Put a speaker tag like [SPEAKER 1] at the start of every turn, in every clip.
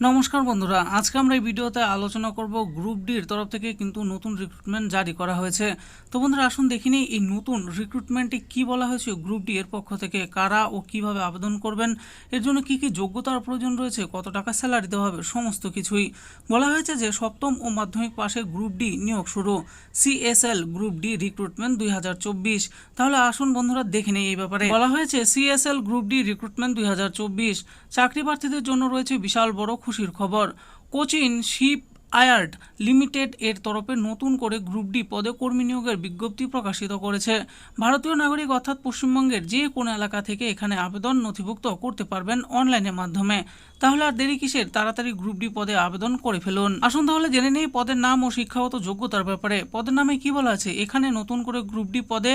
[SPEAKER 1] নমস্কার বন্ধুরা, আজকে আমরা এই ভিডিওতে আলোচনা করব গ্রুপ ডির তরফ থেকে কিন্তু নতুন রিক্রুটমেন্ট জারি করা হয়েছে। তো বন্ধুরা, আসুন দেখে এই নতুন রিক্রুটমেন্টে কি বলা হয়েছে গ্রুপ ডি এর পক্ষ থেকে, কারা ও কীভাবে আবেদন করবেন, এর জন্য কি কি যোগ্যতার প্রয়োজন রয়েছে, কত টাকা স্যালারি দেওয়া হবে, সমস্ত কিছুই। বলা হয়েছে যে সপ্তম ও মাধ্যমিক পাশে গ্রুপ ডি নিয়োগ শুরু সিএসএল গ্রুপ ডি রিক্রুটমেন্ট দুই হাজার চব্বিশ। তাহলে আসুন বন্ধুরা দেখে নেই এই ব্যাপারে। বলা হয়েছে সিএসএল গ্রুপ ডি রিক্রুটমেন্ট দুই হাজার চব্বিশ, চাকরি প্রার্থীদের জন্য রয়েছে বিশাল বড় খুশির খবর। কোচিন শিপ আয়ার্ড লিমিটেড এর তরফে নতুন করে গ্রুপ ডি পদে কর্মী নিয়োগের বিজ্ঞপ্তি প্রকাশিত করেছে। ভারতীয় নাগরিক অর্থাৎ পশ্চিমবঙ্গের যে কোনো এলাকা থেকে এখানে আবেদন নথিভুক্ত করতে পারবেন অনলাইনের মাধ্যমে। তাহলে আর দেরি কিসের? তাড়াতাড়ি গ্রুপ ডি পদে আবেদন করে ফেলুন। আসুন তাহলে জেনে নেই পদের নাম ও শিক্ষাগত যোগ্যতার ব্যাপারে। পদের নামে কি বলা আছে? এখানে নতুন করে গ্রুপ ডি পদে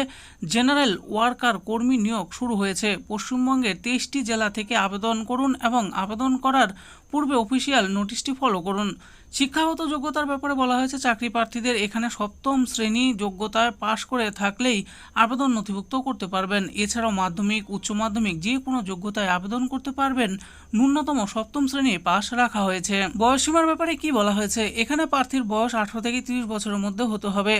[SPEAKER 1] জেনারেল ওয়ার্কার কর্মী নিয়োগ শুরু হয়েছে। পশ্চিমবঙ্গের তেইশটি জেলা থেকে আবেদন করুন এবং আবেদন করার পূর্বে অফিসিয়াল নোটিশটি ফলো করুন। শিক্ষাগত যোগ্যতার ব্যাপারে বলা হয়েছে, চাকরি প্রার্থীদের এখানে সপ্তম শ্রেণি যোগ্যতায় পাশ করে থাকলেই আবেদন নথিভুক্ত করতে পারবেন। এছাড়াও মাধ্যমিক, উচ্চ মাধ্যমিক যে কোনো যোগ্যতায় আবেদন করতে পারবেন। ন্যূনতম সপ্তম শ্রেণি পাশ রাখা হয়েছে। বয়সীমার ব্যাপারে কি বলা হয়েছে? এখানে প্রার্থীর বয়স আঠারো থেকে তিরিশ বছরের মধ্যে হতে হবে।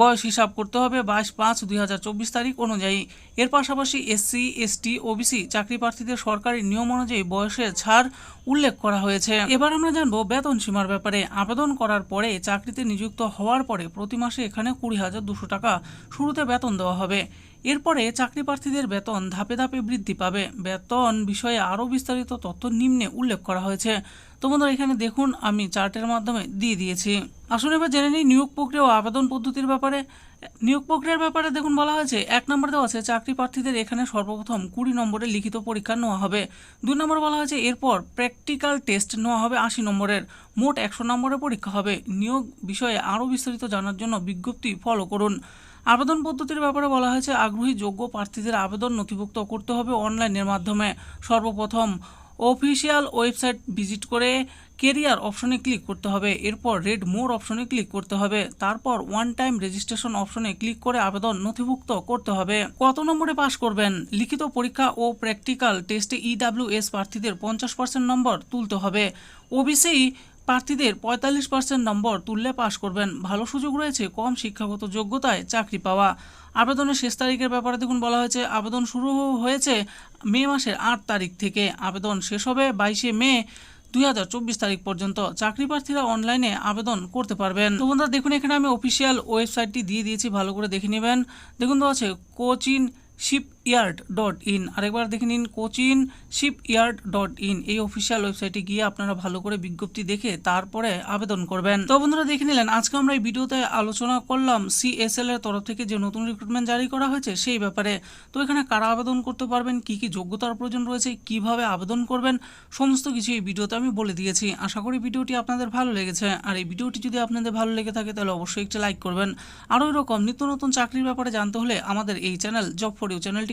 [SPEAKER 1] বয়স হিসাব করতে হবে বাইশ পাঁচ দুই হাজার চব্বিশ তারিখ অনুযায়ী। এর পাশাপাশি এসসি এসটি ওবিসি চাকরি প্রার্থীদের সরকারি নিয়ম অনুযায়ী বয়সে ছাড় উল্লেখ করা হয়েছে। এবার আমরা জানব বেতন সীমার ব্যাপারে। আবেদন করার পরে চাকরিতে নিযুক্ত হওয়ার পরে প্রতি মাসে এখানে কুড়ি হাজার দুশো টাকা শুরুতে বেতন দেওয়া হবে। এরপরে চাকরি প্রার্থীদের বেতন ধাপে ধাপে বৃদ্ধি পাবে। বেতন বিষয়ে আরও বিস্তারিত তথ্য নিম্নে উল্লেখ করা হয়েছে। তোমাদের এখানে দেখুন, আমি চার্টের মাধ্যমে দিয়ে দিয়েছি। আসুন এবার জেনে নিই নিয়োগ প্রক্রিয়া ও আবেদন পদ্ধতির ব্যাপারে। নিয়োগ প্রক্রিয়ার ব্যাপারে দেখুন বলা হয়েছে, এক নম্বর দেওয়া আছে, চাকরি প্রার্থীদের এখানে সর্বপ্রথম কুড়ি নম্বরের লিখিত পরীক্ষা নেওয়া হবে। দুই নম্বর বলা হয়েছে, এরপর প্র্যাকটিক্যাল টেস্ট নেওয়া হবে আশি নম্বরের। মোট একশো নম্বরের পরীক্ষা হবে। নিয়োগ বিষয়ে আরও বিস্তারিত জানার জন্য বিজ্ঞপ্তি ফলো করুন। আবেদন পদ্ধতির ব্যাপারে বলা হয়েছে, আগ্রহী যোগ্য প্রার্থীদের আবেদন নথিভুক্ত করতে হবে অনলাইনের মাধ্যমে। সর্বপ্রথম অফিসিয়াল ওয়েবসাইট ভিজিট করে কেরিয়ার অপশনে ক্লিক করতে হবে। এরপর রেড মোর অপশনে ক্লিক করতে হবে। তারপর ওয়ান টাইম রেজিস্ট্রেশন অপশনে ক্লিক করে আবেদন নথিভুক্ত করতে হবে। কত নম্বরে পাশ করবেন? লিখিত পরীক্ষা ও প্র্যাকটিক্যাল টেস্টে ইডাব্লিউএস প্রার্থীদের পঞ্চাশ পার্সেন্ট নম্বর তুলতে হবে। ওবিসি প্রার্থীদের পঁয়তাল্লিশ পার্সেন্ট নম্বর তুললে পাশ করবেন। ভালো সুযোগ রয়েছে কম শিক্ষাগত যোগ্যতায় চাকরি পাওয়া। আবেদনের শেষ তারিখের ব্যাপারে দেখুন বলা হয়েছে, আবেদন শুরু হয়েছে মে মাসের আট তারিখ থেকে। আবেদন শেষ হবে বাইশে মে দুই হাজার চব্বিশ তারিখ পর্যন্ত। চাকরি প্রার্থীরা অনলাইনে আবেদন করতে পারবেন। তো বন্ধুরা, দেখুন, এখানে আমি অফিসিয়াল ওয়েবসাইটটি দিয়ে দিয়েছি, ভালো করে দেখে নেবেন। দেখুন তো আছে Cochin sheep yard dot in আরেকবার দেখে নিন, Cochin sheep yard dot in এই অফিসিয়াল ওয়েবসাইটে গিয়ে আপনারা ভালো করে বিজ্ঞপ্তি দেখে তারপরে আবেদন করবেন। তো বন্ধুরা, দেখে নিলেন, আজকে আমরা এই ভিডিওতে আলোচনা করলাম সিএসএল এর তরফ থেকে যে নতুন রিক্রুটমেন্ট জারি করা হয়েছে সেই ব্যাপারে। তো এখানে কারা আবেদন করতে পারবেন, কি কি যোগ্যতার প্রয়োজন রয়েছে, কীভাবে আবেদন করবেন, সমস্ত কিছু এই ভিডিওতে আমি বলে দিয়েছি। আশা করি ভিডিওটি আপনাদের ভালো লেগেছে। আর এই ভিডিওটি যদি আপনাদের ভালো লেগে থাকে, তাহলে অবশ্যই একটি লাইক করবেন। আরও এরকম নিত্য নতুন চাকরির ব্যাপারে জানতে হলে আমাদের এই চ্যানেল জব ফর ইউ